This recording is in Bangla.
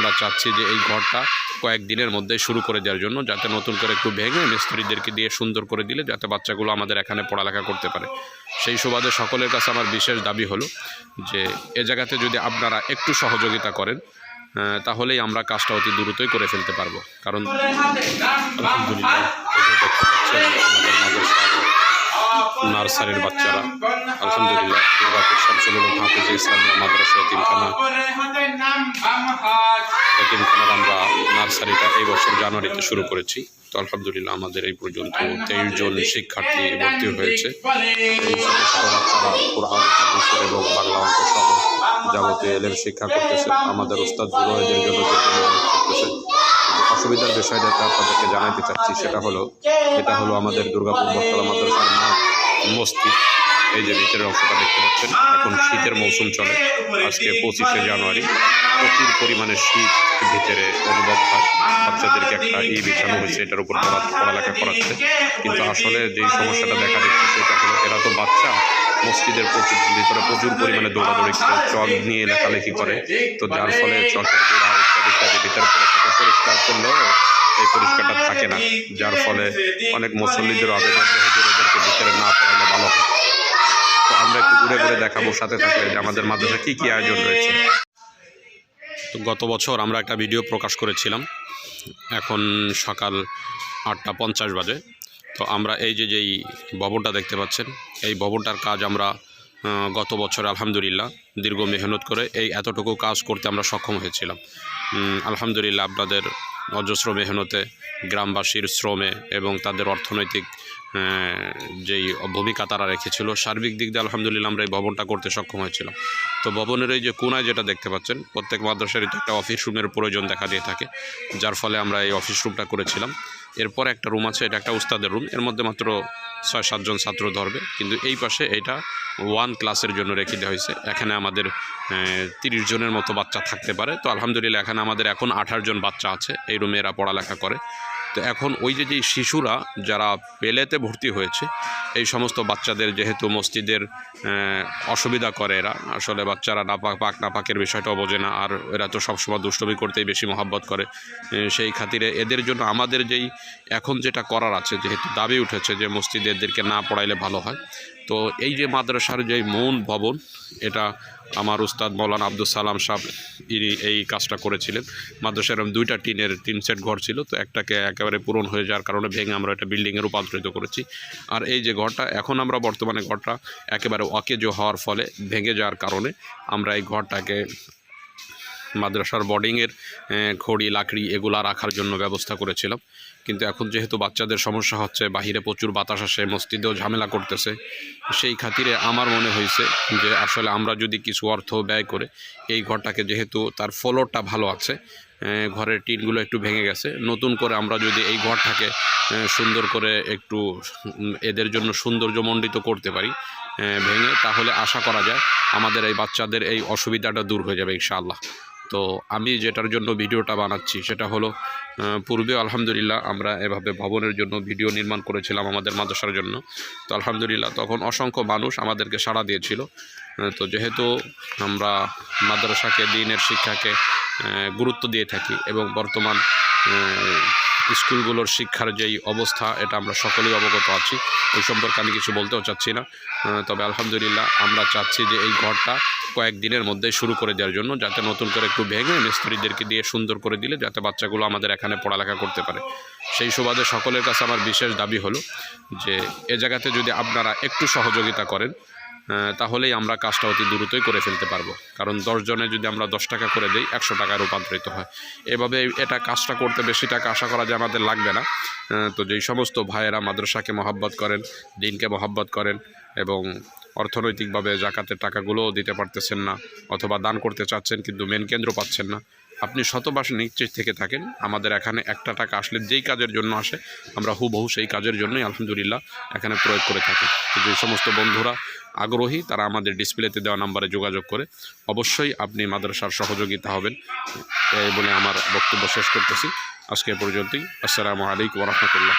আমরা চাচ্ছি যে এই ঘরটা কয়েকদিনের মধ্যে শুরু করে দেওয়ার জন্য যাতে নতুন করে একটু ভেঙে মিস্ত্রিদেরকে দিয়ে সুন্দর করে দিলে যাতে বাচ্চাগুলো আমাদের এখানে পড়ালেখা করতে পারে। সেই সুবাদে সকলের কাছে আমার বিশেষ দাবি হলো যে এ জায়গাতে যদি আপনারা একটু সহযোগিতা করেন তাহলেই আমরা কাজটা অতি দ্রুতই করে ফেলতে পারব। কারণ আলহামদুলিল্লাহ নার্সারির বাচ্চারা। আলহামদুলিল্লাহ দুর্গাপুর শামসুল হাফিজ ইসলামিয়া মাদ্রাসা এতিমখানা এতিমখানার আমরা নার্সারিটা এই বছর জানুয়ারিতে শুরু করেছি। তো আলহামদুলিল্লাহ আমাদের এই পর্যন্ত তেইশ জন শিক্ষার্থী ভর্তি হয়েছে। এবং বাংলা অঙ্ক সহ যাবতীয় শিক্ষা করতেছে, আমাদের উস্তাদগুলো এদের জন্য করতেছে। অসুবিধার বিষয় যেটা আপনাদেরকে জানাতে চাচ্ছি, সেটা হলো, এটা হলো আমাদের দুর্গাপুর বটতলা মাদ্রাসার মাঠ মসজিদ। এই যে ভিতরের অংশটা দেখতে পাচ্ছেন, এখন শীতের মৌসুম চলে, আজকে পঁচিশে জানুয়ারি। প্রচুর পরিমাণে শীত ভিতরে অনুভব হয়। বাচ্চাদেরকে একটা ই বিছানো হয়েছে, এটার উপর পড়া পড়ালেখা করাচ্ছে। কিন্তু আসলে যেই সমস্যাটা দেখা দিচ্ছে, সেটা হলো এরা তো বাচ্চা, মসজিদের প্রচুর ভিতরে প্রচুর পরিমাণে দৌড়াদৌড়ি করে চক নিয়ে লেখালেখি করে। তো যার ফলে চকের গোড়া ইত্যাদি ভিতরে পড়ে থাকে পরিষ্কার করলেও এই পরিষ্কারটা থাকে না, যার ফলে অনেক মুসল্লিদের আবেদন ভিতরে না পড়ালে ভালো হয়। তো আমরা একটু ঘুরে ঘুরে দেখাবো সাথে থাকলে যে আমাদের মাদ্রাসা কী কী আয়োজন রয়েছে। তো গত বছর আমরা একটা ভিডিও প্রকাশ করেছিলাম, এখন সকাল আটটা পঞ্চাশ বাজে। তো আমরা এই যে যেই ভবনটা দেখতে পাচ্ছেন, এই ভবনটার কাজ আমরা গত বছর আলহামদুলিল্লাহ দীর্ঘ মেহনত করে এই এতটুকু কাজ করতে আমরা সক্ষম হয়েছিলাম। আলহামদুলিল্লাহ আপনাদের অজস্র মেহনতে গ্রামবাসীর শ্রমে এবং তাদের অর্থনৈতিক যেই ভূমিকা তারা রেখেছিল, সার্বিক দিক দিয়ে আলহামদুলিল্লাহ আমরা এই ভবনটা করতে সক্ষম হয়েছিলাম। তো ভবনের এই যে কোনায় যেটা দেখতে পাচ্ছেন, প্রত্যেক মাদ্রাসারই তো একটা অফিস রুমের প্রয়োজন দেখা দিয়ে থাকে, যার ফলে আমরা এই অফিস রুমটা করেছিলাম। এরপর একটা রুম আছে, এটা একটা উস্তাদের রুম এর মধ্যে মাত্র ছয় সাতজন ছাত্র ধরবে। কিন্তু এই পাশে এটা ওয়ান ক্লাসের জন্য রেখে দেওয়া হয়েছে। এখানে আমাদের তিরিশ জনের মতো বাচ্চা থাকতে পারে। তো আলহামদুলিল্লাহ, এখানে আমাদের এখন আঠারো জন বাচ্চা আছে। এই রুমে এরা পড়ালেখা করে। তো এখন ওই যে যে শিশুরা যারা পেলেতে ভর্তি হয়েছে, এই সমস্ত বাচ্চাদের যেহেতু মসজিদের অসুবিধা করে এরা, আসলে বাচ্চারা না পাক পাক না পাকের বিষয়টাও বোঝে না, আর এরা তো সবসময় দুষ্টমি করতেই বেশি মহাব্বত করে সেই খাতিরে এদের জন্য আমাদের যেই এখন যেটা করার আছে, যেহেতু দাবি উঠেছে যে মসজিদে এদেরকে না পড়াইলে ভালো হয় তো এই যে মাদ্রাসার যে মৌন ভবন, এটা আমার উস্তাদ মৌলানা আব্দুল সালাম সাহ ইনি এই কাজটা করেছিলেন। মাদ্রাসার দুইটা টিনের তিন সেট ঘর ছিল, তো একটাকে একেবারে পূরণ হয়ে যাওয়ার কারণে ভেঙে আমরা এটা বিল্ডিংয়ে রূপান্তরিত করেছি। আর এই যে ঘরটা, এখন আমরা বর্তমানে ঘরটা একেবারে অকেজো হওয়ার ফলে ভেঙে যাওয়ার কারণে আমরা এই ঘরটাকে মাদ্রাসার বোর্ডিংয়ের খড়ি লাকড়ি এগুলা রাখার জন্য ব্যবস্থা করেছিলাম। কিন্তু এখন যেহেতু বাচ্চাদের সমস্যা হচ্ছে, বাহিরে প্রচুর বাতাস আসে, মসজিদেও ঝামেলা করতেছে, সেই খাতিরে আমার মনে হয়েছে যে আসলে আমরা যদি কিছু অর্থ ব্যয় করে এই ঘরটাকে যেহেতু তার ফ্লোরটা ভালো আছে ঘরের টিনগুলো একটু ভেঙে গেছে, নতুন করে আমরা যদি এই ঘরটাকে সুন্দর করে একটু এদের জন্য সৌন্দর্যমণ্ডিত করতে পারি ভেঙে, তাহলে আশা করা যায় আমাদের এই বাচ্চাদের এই অসুবিধাটা দূর হয়ে যাবে ইনশাআল্লাহ। তো আমি যেটার জন্য ভিডিওটা বানাচ্ছি সেটা হলো পূর্বে আলহামদুলিল্লাহ আমরা এভাবে ভবনের জন্য ভিডিও নির্মাণ করেছিলাম আমাদের মাদ্রাসার জন্য। তো আলহামদুলিল্লাহ তখন অসংখ্য মানুষ আমাদেরকে সাড়া দিয়েছিল। তো যেহেতু আমরা মাদ্রাসাকে, দিনের শিক্ষাকে গুরুত্ব দিয়ে থাকি এবং বর্তমান স্কুলগুলোর শিক্ষার যেই অবস্থা, এটা আমরা সকলেই অবগত আছি। এই সম্পর্কে আমি কিছু বলতেও চাচ্ছি না। তবে আলহামদুলিল্লাহ আমরা চাচ্ছি যে এই ঘরটা কয়েকদিনের মধ্যে শুরু করে দেওয়ার জন্য, যাতে নতুন করে একটু ভেঙে মিস্ত্রিদেরকে দিয়ে সুন্দর করে দিলে, যাতে বাচ্চাগুলো আমাদের এখানে পড়ালেখা করতে পারে। সেই সুবাদে সকলের কাছে আমার বিশেষ দাবি হলো যে, এ জায়গাতে যদি আপনারা একটু সহযোগিতা করেন তাহলেই আমরা কাজটা অতি দ্রুতই করে ফেলতে পারব। কারণ দশজনে যদি আমরা দশ টাকা করে দিই, একশো টাকায় রূপান্তরিত হয়। এভাবে এটা কাজটা করতে বেশি টাকা আশা করা যায় আমাদের লাগবে না। তো যেই সমস্ত ভাইয়েরা মাদ্রাসাকে মহাব্বত করেন, দিনকে মহাব্বত করেন এবং অর্থনৈতিকভাবে জাকাতের টাকাগুলোও দিতে পারতেছেন না অথবা দান করতে চাচ্ছেন কিন্তু মেন কেন্দ্র পাচ্ছেন না আপনি শতবাস নিশ্চিত থেকে থাকেন। আমাদের এখানে একটা টাকা আসলে যেই কাজের জন্য আসে, আমরা হুবহু সেই কাজের জন্যই আলহামদুলিল্লাহ এখানে প্রয়োগ করে থাকি। যে সমস্ত বন্ধুরা আগ্রহী, তারা আমাদের ডিসপ্লেতে দেওয়া নাম্বারে যোগাযোগ করে অবশ্যই আপনি মাদ্রাসার সহযোগিতা হবেন। বলে আমার বক্তব্য শেষ করতেছি। আজকে পর্যন্তই। আসসালামু আলাইকুম রহমতুল্লাহ।